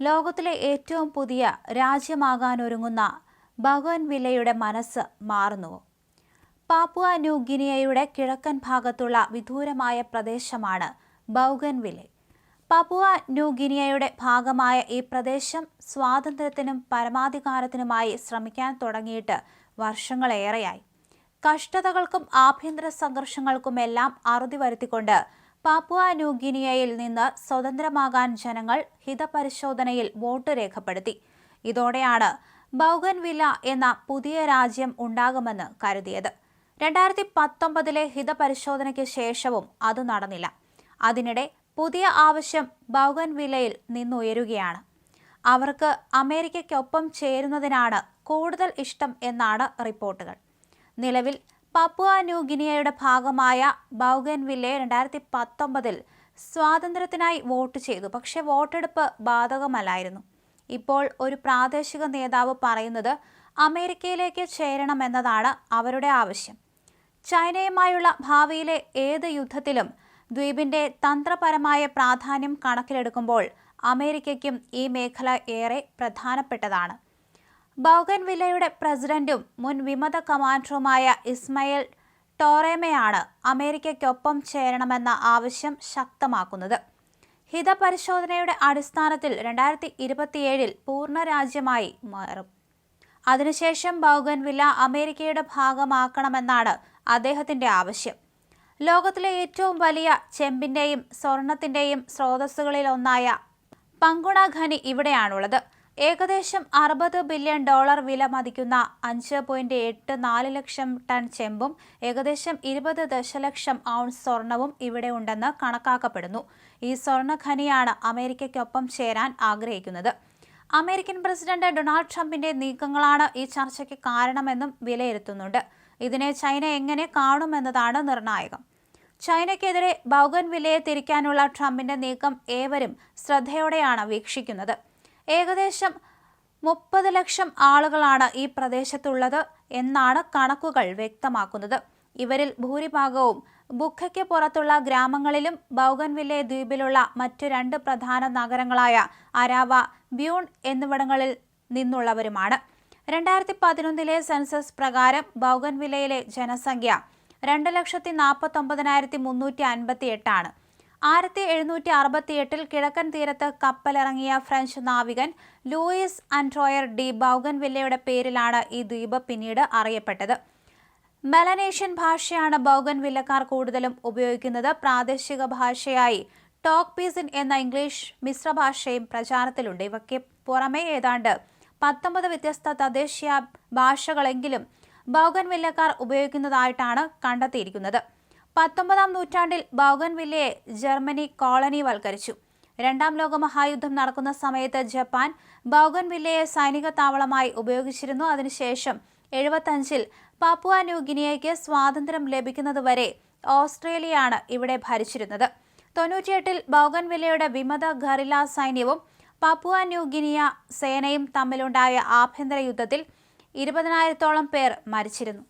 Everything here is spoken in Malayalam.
ലോകത്തിലെ ഏറ്റവും പുതിയ രാജ്യമാകാനൊരുങ്ങുന്ന ബഗോൻവില്ലയുടെ മനസ്സ് മാറുന്നു. പാപ്പുവ ന്യൂ ഗിനിയയുടെ കിഴക്കൻ ഭാഗത്തുള്ള വിദൂരമായ പ്രദേശമാണ് ബൗഗൻവില്ലെ പാപ്പുവ ന്യൂ ഗിനിയയുടെ ഭാഗമായ ഈ പ്രദേശം സ്വാതന്ത്ര്യത്തിനും പരമാധികാരത്തിനുമായി ശ്രമിക്കാൻ തുടങ്ങിയിട്ട് വർഷങ്ങളേറെയായി. കഷ്ടതകൾക്കും ആഭ്യന്തര സംഘർഷങ്ങൾക്കുമെല്ലാം അറുതി വരുത്തിക്കൊണ്ട് പാപ്പുവ ന്യൂഗിനിയയിൽ നിന്ന് സ്വതന്ത്രമാകാൻ ജനങ്ങൾ ഹിതപരിശോധനയിൽ വോട്ട് രേഖപ്പെടുത്തി. ഇതോടെയാണ് ബൗഗൻവില്ല എന്ന പുതിയ രാജ്യം ഉണ്ടാകുമെന്ന് കരുതിയത്. രണ്ടായിരത്തി പത്തൊമ്പതിലെ ഹിതപരിശോധനയ്ക്ക് ശേഷവും അത് നടന്നില്ല. അതിനിടെ പുതിയ ആവശ്യം ബൗഗൻവില്ലയിൽ നിന്നുയരുകയാണ്. അവർക്ക് അമേരിക്കയ്ക്കൊപ്പം ചേരുന്നതിനാണ് കൂടുതൽ ഇഷ്ടം എന്നാണ് റിപ്പോർട്ടുകൾ. നിലവിൽ പപ്പുവ ന്യൂ ഗിനിയയുടെ ഭാഗമായ ബൗഗൻവില്ലെ രണ്ടായിരത്തി പത്തൊമ്പതിൽ സ്വാതന്ത്ര്യത്തിനായി വോട്ട് ചെയ്തു. പക്ഷേ വോട്ടെടുപ്പ് ബാധകമല്ലായിരുന്നു. ഇപ്പോൾ ഒരു പ്രാദേശിക നേതാവ് പറയുന്നത് അമേരിക്കയിലേക്ക് ചേരണമെന്നതാണ് അവരുടെ ആവശ്യം. ചൈനയുമായുള്ള ഭാവിയിലെ ഏത് യുദ്ധത്തിലും ദ്വീപിന്റെ തന്ത്രപരമായ പ്രാധാന്യം കണക്കിലെടുക്കുമ്പോൾ അമേരിക്കയ്ക്കും ഈ മേഖല ഏറെ പ്രധാനപ്പെട്ടതാണ്. ബൗഗൻവില്ലയുടെ പ്രസിഡന്റും മുൻ വിമത കമാൻഡറുമായ ഇസ്മയിൽ ടോറേമയാണ് അമേരിക്കയ്ക്കൊപ്പം ചേരണമെന്ന ആവശ്യം ശക്തമാക്കുന്നത്. ഹിതപരിശോധനയുടെ അടിസ്ഥാനത്തിൽ രണ്ടായിരത്തി ഇരുപത്തിയേഴിൽ പൂർണ രാജ്യമായി മാറും. അതിനുശേഷം ബൗഗൻവില്ല അമേരിക്കയുടെ ഭാഗമാക്കണമെന്നാണ് അദ്ദേഹത്തിന്റെ ആവശ്യം. ലോകത്തിലെ ഏറ്റവും വലിയ ചെമ്പിന്റെയും സ്വർണത്തിന്റെയും സ്രോതസ്സുകളിലൊന്നായ പങ്കുണ ഖനി ഇവിടെയാണുള്ളത്. ഏകദേശം അറുപത് ബില്യൺ ഡോളർ വില മതിക്കുന്ന അഞ്ച് പോയിന്റ് എട്ട് നാല് ലക്ഷം ടൺ ചെമ്പും ഏകദേശം ഇരുപത് ദശലക്ഷം ഔൺസ് സ്വർണവും ഇവിടെ ഉണ്ടെന്ന് കണക്കാക്കപ്പെടുന്നു. ഈ സ്വർണ ഖനിയാണ് അമേരിക്കയ്ക്കൊപ്പം ചേരാൻ ആഗ്രഹിക്കുന്നത്. അമേരിക്കൻ പ്രസിഡന്റ് ഡൊണാൾഡ് ട്രംപിന്റെ നീക്കങ്ങളാണ് ഈ ചർച്ചയ്ക്ക് കാരണമെന്നും വിലയിരുത്തുന്നുണ്ട്. ഇതിനെ ചൈന എങ്ങനെ കാണുമെന്നതാണ് നിർണായകം. ചൈനയ്ക്കെതിരെ ബൗഗൻവില്ലയെ തിരിക്കാനുള്ള ട്രംപിന്റെ നീക്കം ഏവരും ശ്രദ്ധയോടെയാണ് വീക്ഷിക്കുന്നത്. ഏകദേശം മുപ്പത് ലക്ഷം ആളുകളാണ് ഈ പ്രദേശത്തുള്ളത് എന്നാണ് കണക്കുകൾ വ്യക്തമാക്കുന്നത്. ഇവരിൽ ഭൂരിഭാഗവും ബുഖയ്ക്ക് പുറത്തുള്ള ഗ്രാമങ്ങളിലും ബൗഗൻവില്ലെ ദ്വീപിലുള്ള മറ്റു രണ്ട് പ്രധാന നഗരങ്ങളായ അരാവ ബ്യൂൺ എന്നിവിടങ്ങളിൽ നിന്നുള്ളവരുമാണ്. രണ്ടായിരത്തി പതിനൊന്നിലെ സെൻസസ് പ്രകാരം ബൗഗൻവില്ലയിലെ ജനസംഖ്യ രണ്ട് ലക്ഷത്തി നാൽപ്പത്തൊമ്പതിനായിരത്തി മുന്നൂറ്റി അൻപത്തി എട്ടാണ് ആയിരത്തി എഴുന്നൂറ്റി അറുപത്തി എട്ടിൽ കിഴക്കൻ തീരത്ത് കപ്പലിറങ്ങിയ ഫ്രഞ്ച് നാവികൻ ലൂയിസ് ആൻഡ്രോയർ ഡി ബൗഗൻവില്ലയുടെ പേരിലാണ് ഈ ദ്വീപ് പിന്നീട് അറിയപ്പെട്ടത്. മെലനേഷ്യൻ ഭാഷയാണ് ബൗഗൻവില്ലക്കാർ കൂടുതലും ഉപയോഗിക്കുന്നത്. പ്രാദേശിക ഭാഷയായി ടോക്ക് പീസിൻ എന്ന ഇംഗ്ലീഷ് മിശ്ര ഭാഷയും പ്രചാരത്തിലുണ്ട്. ഇവയ്ക്ക് പുറമെ ഏതാണ്ട് പത്തൊമ്പത് വ്യത്യസ്ത തദ്ദേശീയ ഭാഷകളെങ്കിലും ബൗഗൻവില്ലക്കാർ ഉപയോഗിക്കുന്നതായിട്ടാണ് കണ്ടെത്തിയിരിക്കുന്നത്. പത്തൊമ്പതാം നൂറ്റാണ്ടിൽ ബൗഗൻവില്ലയെ ജർമ്മനി കോളനിവൽക്കരിച്ചു. രണ്ടാം ലോകമഹായുദ്ധം നടക്കുന്ന സമയത്ത് ജപ്പാൻ ബൗഗൻവില്ലയെ സൈനിക താവളമായി ഉപയോഗിച്ചിരുന്നു. അതിനുശേഷം എഴുപത്തഞ്ചിൽ പാപ്പുവ ന്യൂഗിനിയയ്ക്ക് സ്വാതന്ത്ര്യം ലഭിക്കുന്നതുവരെ ഓസ്ട്രേലിയയാണ് ഇവിടെ ഭരിച്ചിരുന്നത്. തൊണ്ണൂറ്റിയെട്ടിൽ ബൗഗൻവില്ലയുടെ വിമത ഖറില സൈന്യവും പാപ്പുവ ന്യൂഗിനിയ സേനയും തമ്മിലുണ്ടായ ആഭ്യന്തര യുദ്ധത്തിൽ ഇരുപതിനായിരത്തോളം പേർ മരിച്ചിരുന്നു.